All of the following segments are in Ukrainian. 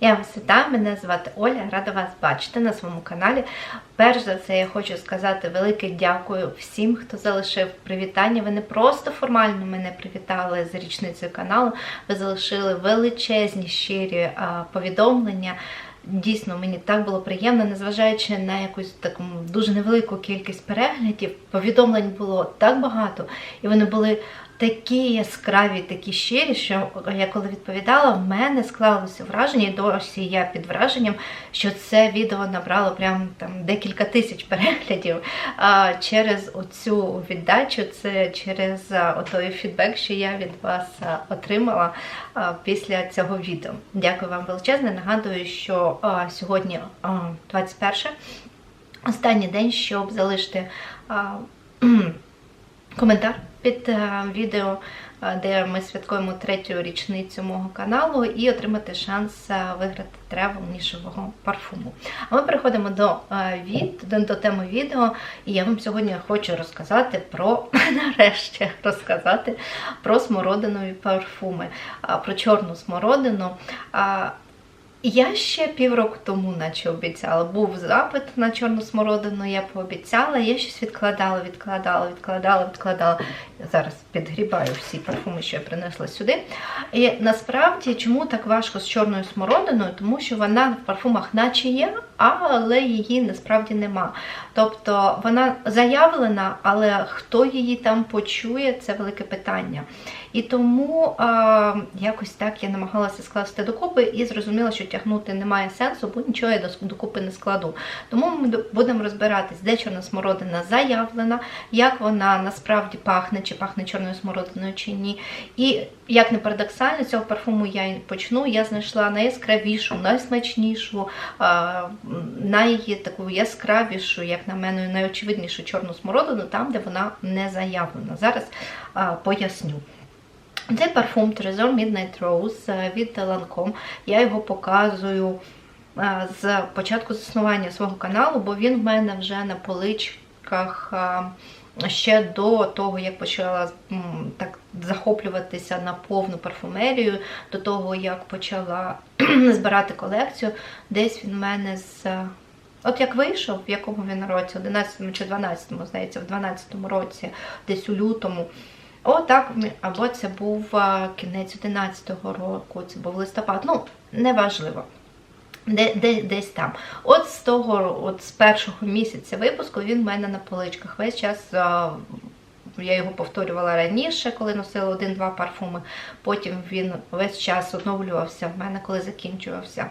Я вас вітаю, мене звати Оля, рада вас бачити на своєму каналі. Перш за все, я хочу сказати велике дякую всім, хто залишив привітання. Ви не просто формально мене привітали з річницею каналу, ви залишили величезні щирі повідомлення. Дійсно, мені так було приємно, незважаючи на якусь таку дуже невелику кількість переглядів, повідомлень було так багато, і вони були такі яскраві, такі щирі, що я коли відповідала, в мене склалося враження, і досі я під враженням, що це відео набрало прям там декілька тисяч переглядів а, через оцю віддачу, це через отой фідбек, що я від вас отримала а, після цього відео. Дякую вам величезне. Нагадую, що а, сьогодні а, 21 останній день, щоб залишити. А, коментар під е, відео, е, де ми святкуємо третю річницю мого каналу, і отримати шанс е, виграти тревел нішевого парфуму. А ми переходимо до до, до теми відео, і я вам сьогодні хочу розказати про нарешті розказати про смородинові парфуми, про чорну смородину. Я ще півроку тому, наче обіцяла, був запит на чорну смородину, я пообіцяла, я щось відкладала, відкладала, відкладала, відкладала. Я зараз підгрібаю всі парфуми, що я принесла сюди. І насправді, чому так важко з чорною смородиною? Тому що вона в парфумах наче є, але її насправді нема. Тобто вона заявлена, але хто її там почує, це велике питання. І тому а, якось так я намагалася скласти докупи і зрозуміла, що тягнути немає сенсу, бо нічого я докупи не складу. Тому ми будемо розбиратись, де чорна смородина заявлена, як вона насправді пахне, чи пахне чорною смородиною, чи ні. І як не парадоксально, цього парфуму я і почну. Я знайшла найяскравішу, найсмачнішу, найтаку яскравішу, як на мене, найочевиднішу чорну смородину, там, де вона не заявлена. Зараз поясню. Це парфум Trésor Midnight Rose від Lancome. Я його показую з початку заснування свого каналу, бо він в мене вже на поличках ще до того, як почала так захоплюватися на повну парфумерію, до того, як почала збирати колекцію. Десь він в мене з. От як вийшов, в якому він році, 11 чи 12, здається, в 12 році, десь у лютому. О, так, або це був кінець 11-го року, це був листопад. Ну, неважливо. Де, де, Десь там. От з того, от з першого місяця випуску він в мене на поличках. Весь час я його повторювала раніше, коли носила один-два парфуми. Потім він весь час оновлювався в мене, коли закінчувався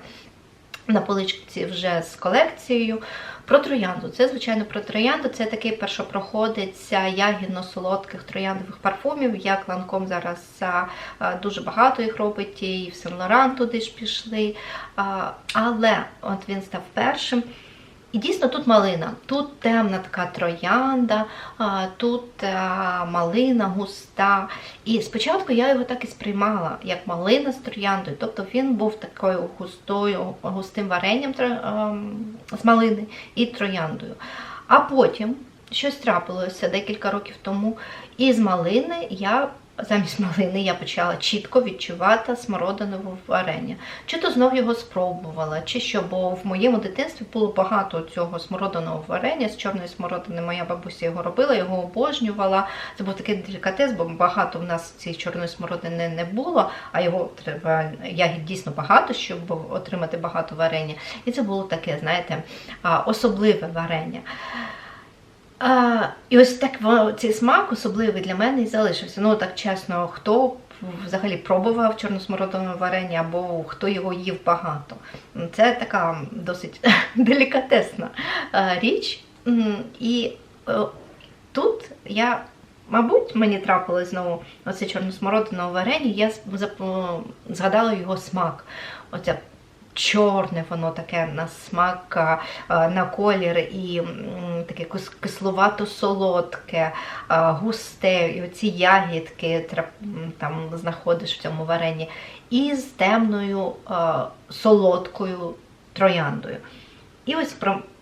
на поличці вже з колекцією. Про троянду. Це, звичайно, про троянду. Це такий першопроходець ягідно-солодких трояндових парфумів. Як ланком зараз дуже багато їх робить, і в Сен-Лоран туди ж пішли. Але от він став першим. І дійсно тут малина, тут темна така троянда, тут малина густа. І спочатку я його так і сприймала, як малина з трояндою. Тобто він був такою густою, густим варенням з малини і трояндою. А потім щось трапилося декілька років тому, і з малини я замість малини я почала чітко відчувати смородинове варення. Чи то знов його спробувала, чи що, бо в моєму дитинстві було багато цього смородинового варення з чорної смородини. Моя бабуся його робила, його обожнювала. Це був такий делікатес, бо багато в нас цієї чорної смородини не було, а його треба ягід дійсно багато, щоб отримати багато варення. І це було таке, знаєте, особливе варення. А, І ось так цей смак особливий для мене і залишився. Ну, так чесно, хто взагалі пробував чорносмородинове варення, або хто його їв багато. Це така досить делікатесна річ. І е, тут я, мабуть, мені трапилось знову оце чорносмородинове варення, я згадала його смак. Оця чорне, воно таке на смак, на колір і таке кисловато-солодке, густе, і оці ягідки там знаходиш в цьому варенні, і з темною солодкою трояндою. І ось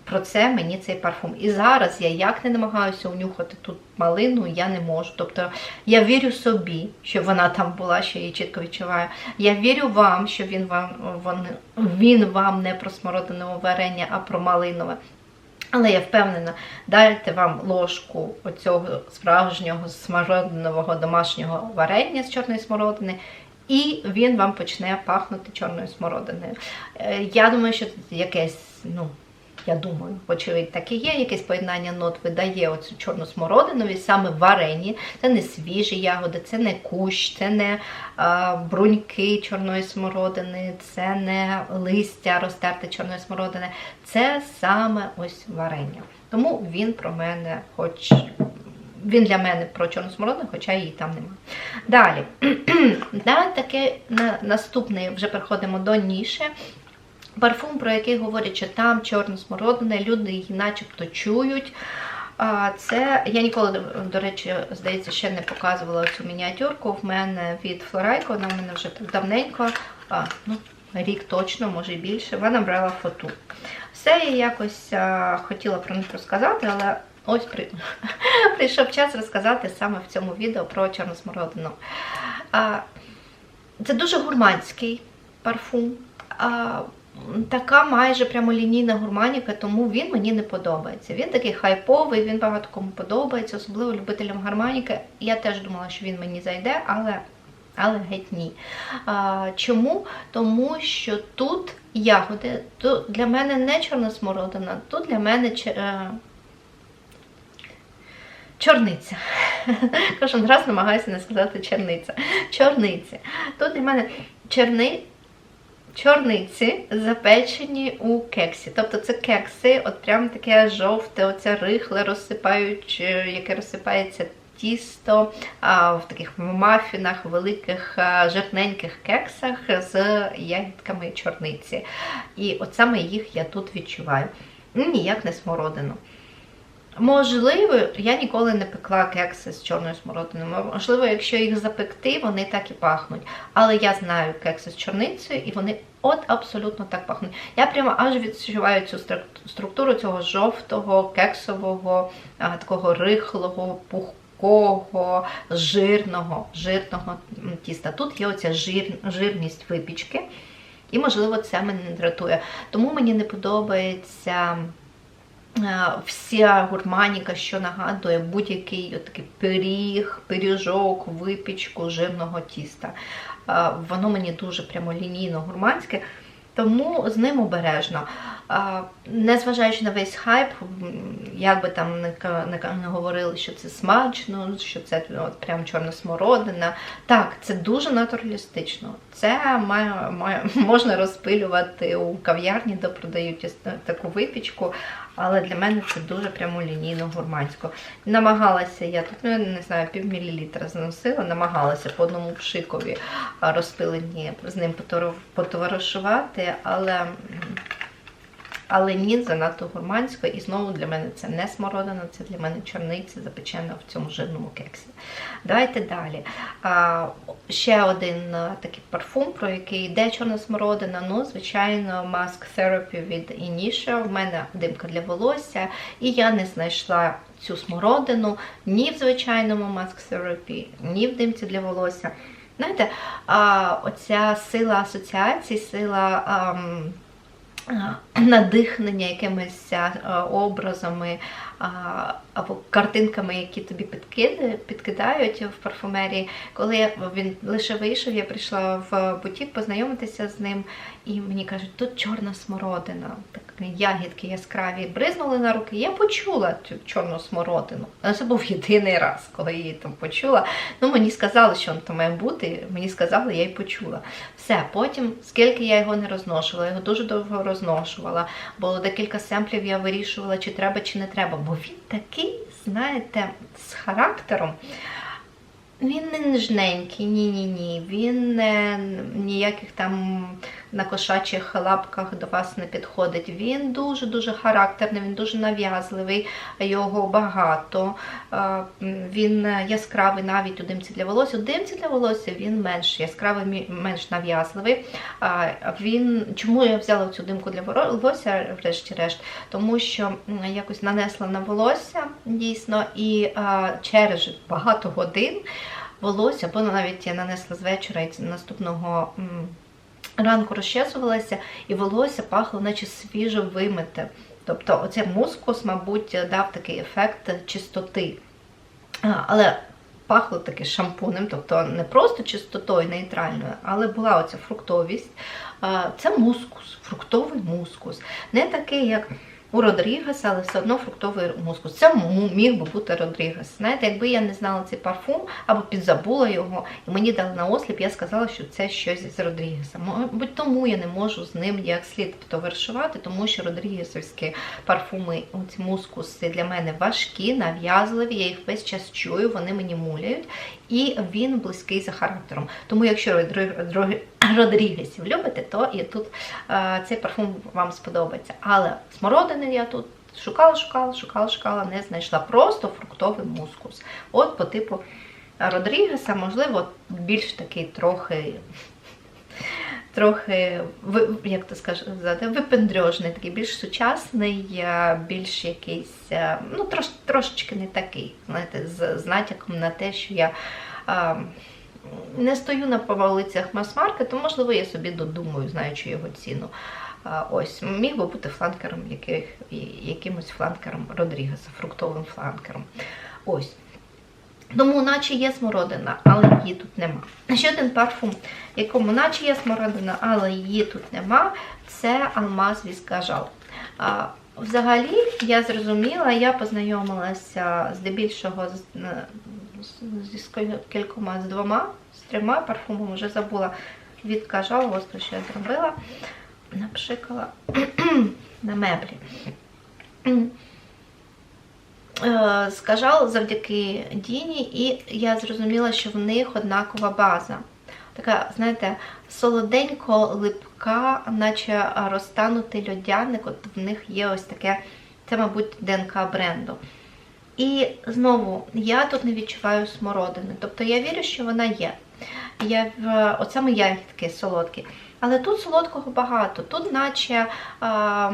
про це мені цей парфум. І зараз я як не намагаюся унюхати тут малину, я не можу. Тобто я вірю собі, що вона там була, що я її чітко відчуваю. Я вірю вам, що він вам, він, він вам не про смородинове варення, а про малинове. Але я впевнена, дайте вам ложку оцього справжнього смородинового домашнього варення з чорної смородини, і він вам почне пахнути чорною смородиною. Е, Я думаю, що це якесь, ну, я думаю, очевидь, так і є, якесь поєднання нот видає оцю чорну смородину, саме варені. Це не свіжі ягоди, це не кущ, це не а, бруньки чорної смородини, це не листя розтерте чорної смородини. Це саме ось варення. Тому він про мене, хоч він для мене про чорну смородину, хоча її там нема. Далі, да, таке на, наступний вже переходимо до ніші. Парфум, про який говорять, що там чорна смородина, люди її начебто чують. Це я ніколи, до речі, здається, ще не показувала цю мініатюрку. В мене від Флорайко, вона в мене вже так давненько, а, ну, рік точно, може і більше. Вона брала фоту. Все я якось а, хотіла про них розказати, але ось при... прийшов час розказати саме в цьому відео про чорну смородину. А, Це дуже гурманський парфум. А, Така майже прямолінійна гурманіка, тому він мені не подобається. Він такий хайповий, він багато кому подобається, особливо любителям гармоніки. Я теж думала, що він мені зайде, але але геть ні. А, Чому? Тому що тут ягоди, тут для мене не чорна смородина, тут для мене е, чорниця. Кожен раз намагаюся не сказати черниця. Чорниця. Тут для мене черни. Чорниці запечені у кексі. Тобто це кекси, от прям таке жовте, оце рихле розсипають, яке розсипається тісто а, в таких мафінах, великих жирненьких кексах з ягідками чорниці. І от саме їх я тут відчуваю. Ніяк не смородину. Можливо, я ніколи не пекла кекси з чорною смородиною. Можливо, якщо їх запекти, вони так і пахнуть. Але я знаю кекси з чорницею, і вони от абсолютно так пахнуть. Я прямо аж відчуваю цю структуру цього жовтого, кексового, такого рихлого, пухкого, жирного, жирного тіста. Тут є оця жир, жирність випічки, і, можливо, це мене не дратує. Тому мені не подобається. Вся гурманіка, що нагадує будь-який такий пиріг, пиріжок, випічку жирного тіста. Воно мені дуже прямолінійно гурманське, тому з ним обережно. Незважаючи на весь хайп, як би там не говорили, що це смачно, що це от, прям чорна смородина. Так, це дуже натуралістично. Це має, має, можна розпилювати у кав'ярні, де продають таку випічку, але для мене це дуже прямолінійно гурмансько. Намагалася я тут, ну, не знаю, пів мілілітра зносила, намагалася по одному пшикові розпилені з ним потоваришувати, але але ні, занадто гурмансько. І знову для мене це не смородина, це для мене чорниця, запечена в цьому жирному кексі. Давайте далі. А, Ще один а, такий парфум, про який йде чорна смородина. Ну, звичайно, Mask Therapy від Inisha. В мене димка для волосся, і я не знайшла цю смородину ні в звичайному Mask Therapy, ні в димці для волосся. Знаєте, а, оця сила асоціацій, сила. А, надихнення якимись образами або картинками, які тобі підкидають в парфумерії. Коли він лише вийшов, я прийшла в бутік познайомитися з ним, і мені кажуть, тут чорна смородина, так ягідки яскраві бризнули на руки. Я почула цю чорну смородину. Це був єдиний раз, коли я її там почула. Ну, Мені сказали, що там має бути. Мені сказали, я й почула. Все, потім, скільки я його не розношувала, його дуже довго розношувала. Було декілька семплів, я вирішувала, чи треба, чи не треба. Бо він такий, знаєте, з характером. Він не нежненький, ні-ні ні. Він не ніяких там на кошачих лапках до вас не підходить. Він дуже-дуже характерний, він дуже нав'язливий, його багато. Він яскравий навіть у димці для волосся. У димці для волосся він менш яскравий, менш нав'язливий. Він, чому я взяла цю димку для волосся, врешті-решт? Тому що якось нанесла на волосся дійсно, і через багато годин волосся, або навіть я нанесла з вечора і наступного ранку розчесувалася, і волосся пахло, наче свіже вимите. Тобто оцей мускус, мабуть, дав такий ефект чистоти. Але пахло таки шампунем, тобто не просто чистотою нейтральною, але була оця фруктовість. Це мускус, фруктовий мускус. Не такий, як у Родрігеса, але все одно фруктовий мускус. Це міг би бути Родрігес. Знаєте, якби я не знала цей парфум або підзабула його, і мені дали на осліп, я сказала, що це щось з Родрігеса. Мабуть, тому я не можу з ним як слід товаришувати, тому що Родрігесовські парфуми, оці мускуси для мене важкі, нав'язливі, я їх весь час чую, вони мені муляють, і він близький за характером. Тому, якщо Родрігесів любите, то і тут е, цей парфум вам сподобається. Але смородини я тут шукала, шукала, шукала, шукала, не знайшла. Просто фруктовий мускус. От по типу Родрігеса, можливо, більш такий трохи. Трохи, як то сказати, випендрьожний, такий більш сучасний, е, більш якийсь, е, ну, трош, трошечки не такий, знаєте, з, з натяком на те, що я е, не стою на вулицях мас-маркету, можливо, я собі додумаю, знаючи його ціну. Ось, міг би бути фланкером, яких, якимось фланкером Родрігеса, фруктовим фланкером. Ось. Тому наче є смородина, але її тут нема. Ще один парфум, якому наче є смородина, але її тут нема, це алмаз Віскажал. Взагалі, я зрозуміла, я познайомилася здебільшого з, е, з- кількома, з двома, з трьома парфумами, вже забула від Кажал, ось що я зробила. Напшикала на меблі. Е, завдяки Діні, і я зрозуміла, що в них однакова база. Така, знаєте, солоденько липка, наче розтанутий льодяник. От в них є ось таке, це, мабуть, ДНК бренду. І знову я тут не відчуваю смородини. Тобто я вірю, що вона є. Я от саме ягідки солодкі. Але тут солодкого багато. Тут, наче а,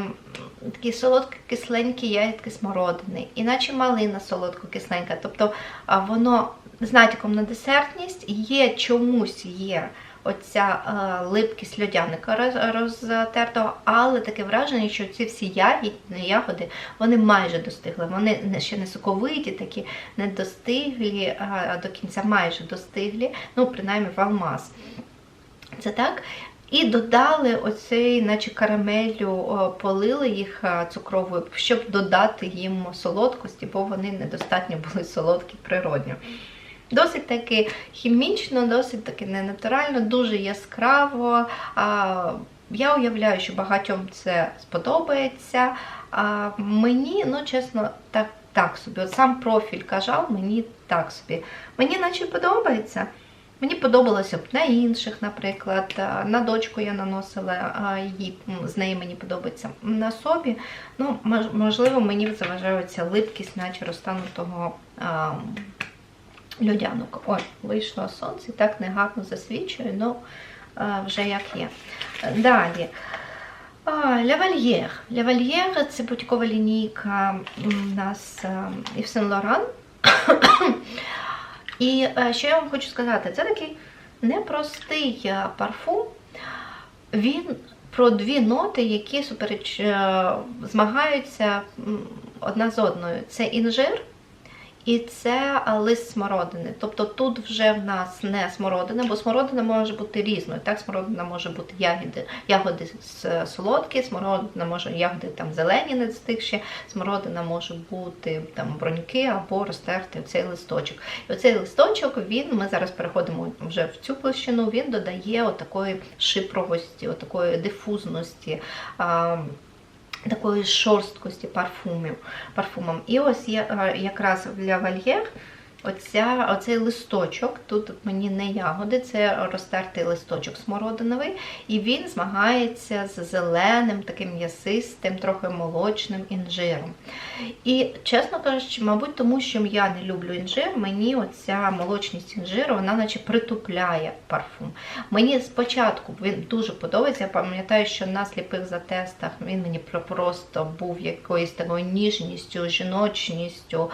такі солодкі кисленькі ягідки смородини, і наче малина солодко-кисленька. Тобто а, воно з натяком на десертність є чомусь є оця а, липкість льодяника роз- розтертого, але таке враження, що ці всі ягоди вони майже достигли. Вони ще не соковиті, такі не достиглі, а до кінця майже достиглі, ну, принаймні в алмаз. Це так. І додали оцей, наче карамелю, полили їх цукровою, щоб додати їм солодкості, бо вони недостатньо були солодкі природньо. Досить таки хімічно, досить таки ненатурально, дуже яскраво. Я уявляю, що багатьом це сподобається. Мені, ну чесно, так, так собі. От сам профіль кажав, мені так собі. Мені наче подобається. Мені подобалося б на інших, наприклад. На дочку я наносила, її, з неї мені подобається. На собі, ну, можливо, мені заважає ця липкість, наче розтанутого а, льодянок. Ой, вийшло сонце, так негарно засвічує, ну вже як є. Далі. Лявальєр. Лявальєр це будь-якова лінійка у нас і в Сен-Лоран. І е, що я вам хочу сказати, це такий непростий е, парфум. Він про дві ноти, які супереч е, змагаються одна з одною. Це інжир і це лист смородини. Тобто тут вже в нас не смородина, бо смородина може бути різною. Так, смородина може бути ягоди, ягоди солодкі, смородина може ягоди там зелені, не стигші, смородина може бути там броньки або розтерти цей листочок. І оцей листочок, він, ми зараз переходимо вже в цю площину, він додає отакої шипровості, отакої дифузності. Такої шорсткості парфумів, парфумом. І ось є е, якраз для вольєр Оця, оцей листочок, тут мені не ягоди, це розтертий листочок смородиновий, і він змагається з зеленим, таким м'ясистим, трохи молочним інжиром. І, чесно кажучи, мабуть, тому що я не люблю інжир, мені оця молочність інжиру, вона наче притупляє парфум. Мені спочатку він дуже подобається. Я пам'ятаю, що на сліпих затестах він мені просто був якоюсь такою ніжністю, жіночністю.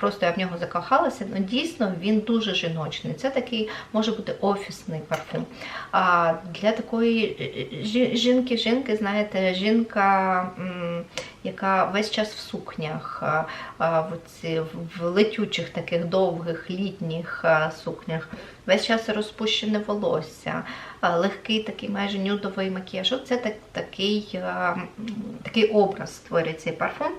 Просто я в нього закохалася. Ну, дійсно, він дуже жіночний. Це такий може бути офісний парфум. А для такої е, жінки, жінки, знаєте, жінка, яка весь час в сукнях, в, ці, в летючих таких довгих літніх сукнях, весь час розпущене волосся, легкий такий майже нюдовий макіяж. Це так, такий, такий образ створює цей парфум.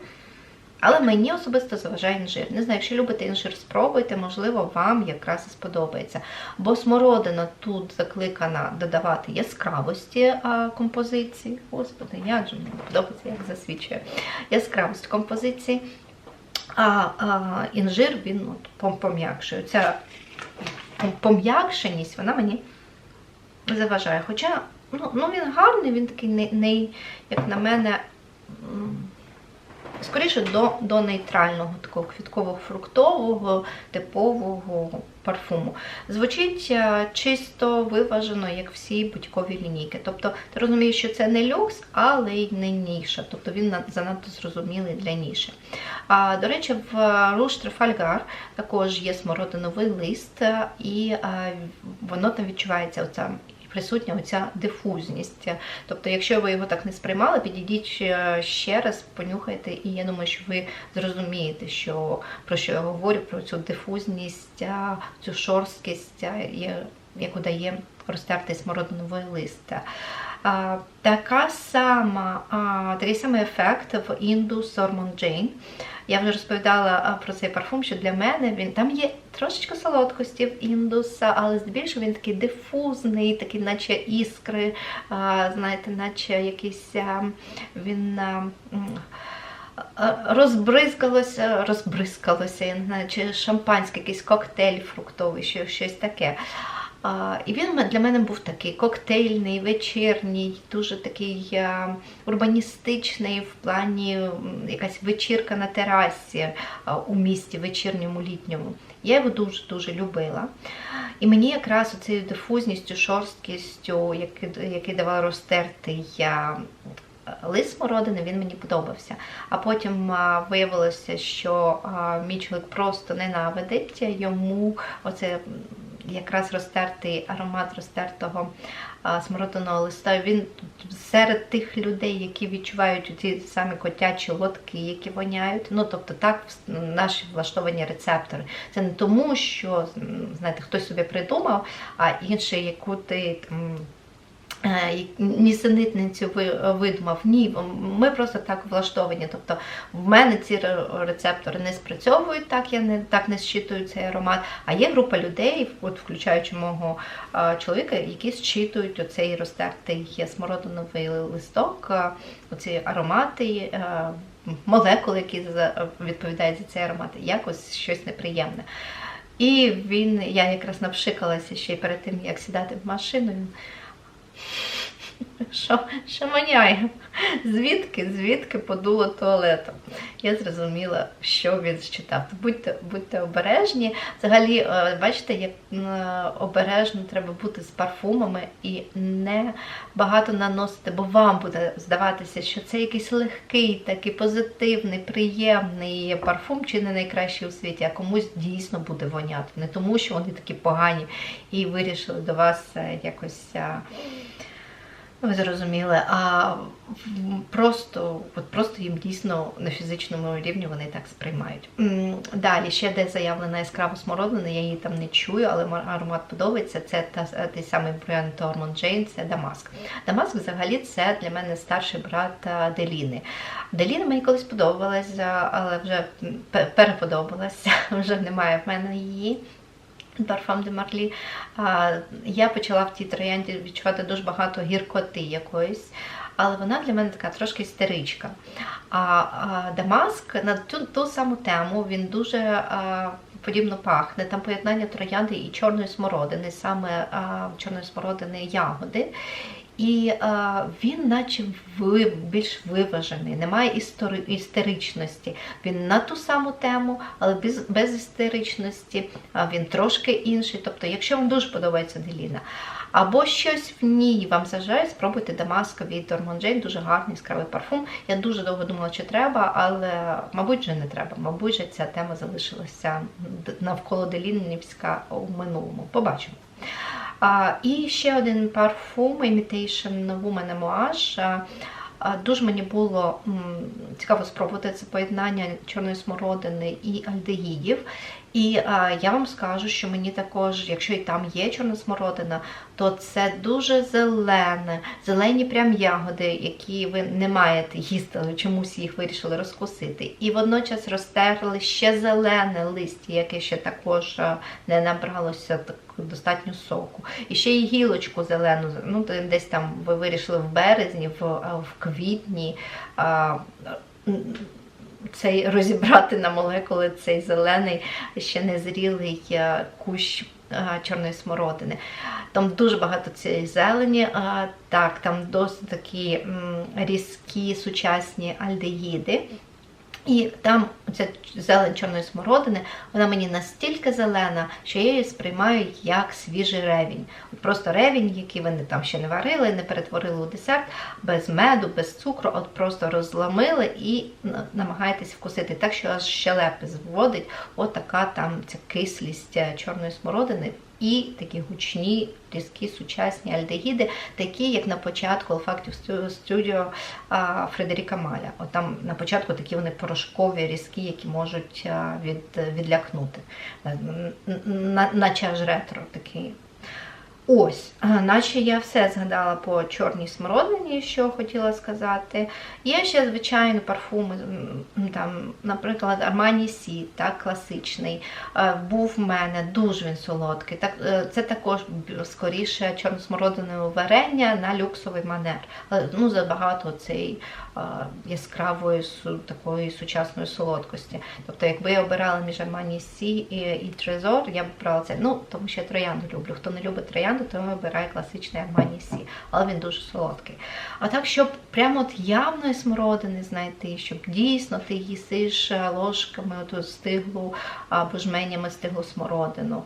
Але мені особисто заважає інжир. Не знаю, якщо любите інжир, спробуйте, можливо, вам якраз і сподобається. Бо смородина тут закликана додавати яскравості композиції. Господи, як же мені подобається, як засвідчує яскравість композиції. А, а інжир він от, пом'якшує. Ця пом'якшеність, вона мені заважає. Хоча ну, ну він гарний, він такий не, не як на мене. Скоріше до, до нейтрального такого квітково-фруктового типового парфуму. Звучить е, чисто виважено, як всі будь-кові лінійки. Тобто ти розумієш, що це не люкс, але й не ніша. Тобто він занадто зрозумілий для ніші. А, до речі, в Руш Трефальгар також є смородиновий лист, і е, воно там відчувається оця присутня оця дифузність. Тобто, якщо ви його так не сприймали, підійдіть ще раз, понюхайте, і я думаю, що ви зрозумієте, що, про що я говорю, про цю дифузність, цю шорсткість, яку дає розтертий смородиновий лист. Така сама, такий самий ефект в Indus Hormone Jane. Я вже розповідала про цей парфум, що для мене він там є трошечки солодкості в індуса, але здебільшого він такий дифузний, такий, наче іскри, знаєте, наче якийсь він. Розбризкалося, розбризкалося, я не знаю, чи шампанське, якийсь коктейль фруктовий, що щось таке. І він для мене був такий коктейльний, вечірній, дуже такий урбаністичний в плані якась вечірка на терасі у місті вечірньому літньому. Я його дуже-дуже любила. І мені якраз оцією дифузністю, шорсткістю, який, який давав розтертий а, лист смородини, він мені подобався. А потім а, виявилося, що мій чоловік просто ненавидить йому оце якраз розтертий аромат розтертого смородиного листа. Він серед тих людей, які відчувають ці самі котячі лотки, які воняють. Ну тобто так наші влаштовані рецептори. Це не тому, що знаєте, хтось собі придумав, а інший, яку ти там. Е, Нісенітницю видумав. Ні, ми просто так влаштовані. Тобто в мене ці рецептори не спрацьовують так, я не так не зчитую цей аромат. А є група людей, от включаючи мого чоловіка, які зчитують оцей розтертий смородиновий листок, оці аромати. е, Молекули, які відповідають за цей аромат, якось щось неприємне. І він, я якраз напшикалася ще й перед тим, як сідати в машину. Він you що, що маняє? Звідки, звідки подуло туалетом? Я зрозуміла, що він зчитав. Будьте, будьте обережні. Взагалі, е, бачите, як е, обережно треба бути з парфумами і не багато наносити, бо вам буде здаватися, що це якийсь легкий, такий позитивний, приємний парфум, чи не найкращий у світі, а комусь дійсно буде воняти. Не тому, що вони такі погані і вирішили до вас е, якось. Ви зрозуміли, а просто, от просто їм дійсно на фізичному рівні вони так сприймають. Далі ще де заявлена яскрава смородина, я її там не чую, але аромат подобається. Це та, той самий бренд Тормон Джейн, це Дамаск. Дамаск взагалі це для мене старший брат Деліни. Деліна мені колись подобалась, а, але вже переподобалася, вже немає в мене її. Парфам де Марлі. Я почала в тій троянді відчувати дуже багато гіркоти якоїсь, але вона для мене така трошки істеричка. А, Дамаск на ту, ту саму тему він дуже подібно пахне. Там поєднання троянди і чорної смородини, саме чорної смородини ягоди. І а, він, наче ви, більш виважений, немає істори, істеричності. Він на ту саму тему, але без, без істеричності. А він трошки інший. Тобто, якщо вам дуже подобається Деліна, або щось в ній вам зажає, спробуйте Дамаско від Дормонджейн, дуже гарний яскравий парфум. Я дуже довго думала, чи треба, але мабуть вже не треба. Мабуть, же ця тема залишилася навколо Делінівська у минулому. Побачимо. І ще один парфум Imitation Woman Amouage. Дуже мені було цікаво спробувати це поєднання чорної смородини і альдегідів. І а, я вам скажу, що мені також, якщо і там є чорна смородина, то це дуже зелене, зелені прям ягоди, які ви не маєте їсти, але чомусь їх вирішили розкусити. І водночас розтерли ще зелене листя, яке ще також не набралося так достатньо соку. І ще й гілочку зелену, ну десь там ви вирішили в березні, в, в квітні. А, цей розібрати на молекули цей зелений, ще незрілий е, кущ е, чорної смородини. Там дуже багато цієї зелені, а, так, там досить такі різкі сучасні альдегіди. І там ця зелень чорної смородини, вона мені настільки зелена, що я її сприймаю як свіжий ревінь. Просто ревінь, який вони там ще не варили, не перетворили у десерт, без меду, без цукру, от просто розламили і намагаєтесь вкусити. Так що аж щелепи зводить, от там ця кислість е, чорної смородини. І такі гучні, різкі, сучасні альдегіди, такі, як на початку Olfactive Studio Фредеріка Маля. От там на початку такі вони порошкові, різкі, які можуть від, відлякнути. Наче аж ретро такий. Ось, наче я все згадала по чорній смородині, що хотіла сказати. Є ще, звичайно, парфуми, там, наприклад, Armani Sea, так, класичний. Був в мене, дуже він солодкий. Так, е, Це також скоріше чорносмородине варення на люксовий манер. Ну, Забагато цієї яскравої такої сучасної солодкості. Тобто, якби я обирала між Armani Sea і, і Trezor, я б брала це. Ну, тому що я троянду люблю. Хто не любить троянду, то вибирає класичний Armani Sea, але він дуже солодкий. А так, щоб прямо от явної смородини знайти, щоб дійсно ти їсиш ложками оту стиглу або жменями стиглу смородину.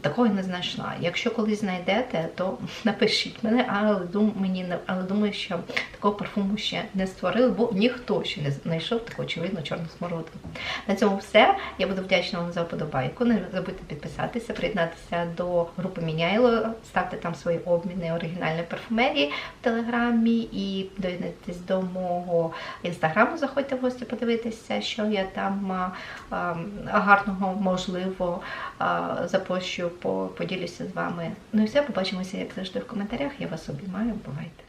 Такого не знайшла. Якщо колись знайдете, то напишіть мене, але дум, мені але думаю, що такого парфуму ще не створили, бо ніхто ще не знайшов таку очевидно чорну смородину. На цьому все. Я буду вдячна вам за вподобайку. Не забудьте підписатися, приєднатися до групи Міняйло, ставте там свої обміни оригінальної парфумерії в телеграмі і доєднатися до мого інстаграму. Заходьте в гості, подивитися, що я там а, а, гарного можливо запрошую що поділюся з вами. Ну і все, побачимося, як завжди, в коментарях. Я вас обіймаю. Бувайте!